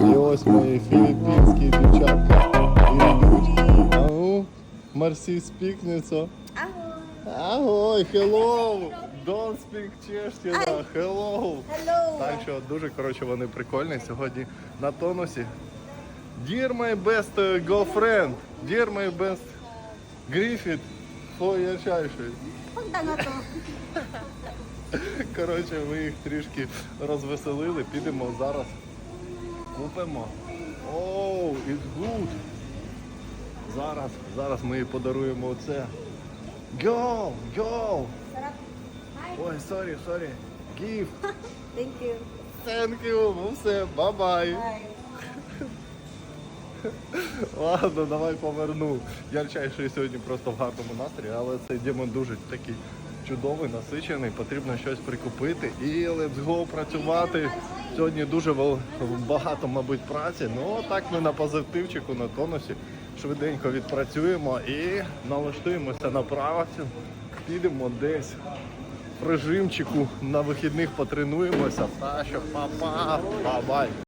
І ось мої філіппінські дівчатка йдуть. Ау, Марсі спікниця. Агой, hello! Don't speak чешська, hello! Hello. Так що дуже коротше вони прикольні сьогодні на тонусі. Dear my best uh, girlfriend, dear my best Griffith, for. Коротше, ми їх трішки розвеселили, підемо зараз. Купимо. Оу, it's good. Зараз, зараз ми їй подаруємо оце. Go, go. Ой, sorry, sorry. Give. Thank you. Thank you. Ну все, бай-бай. Ладно, давай поверну. Ярчайший сьогодні просто в гарному настрої, але цей демон дуже такий чудовий, насичений, потрібно щось прикупити і let's go працювати. Сьогодні дуже багато, мабуть, праці. Ну так ми на позитивчику, на тонусі. Швиденько відпрацюємо і налаштуємося на працю. Підемо десь в режимчику на вихідних потренуємося. Та що, па-па, ба-бай.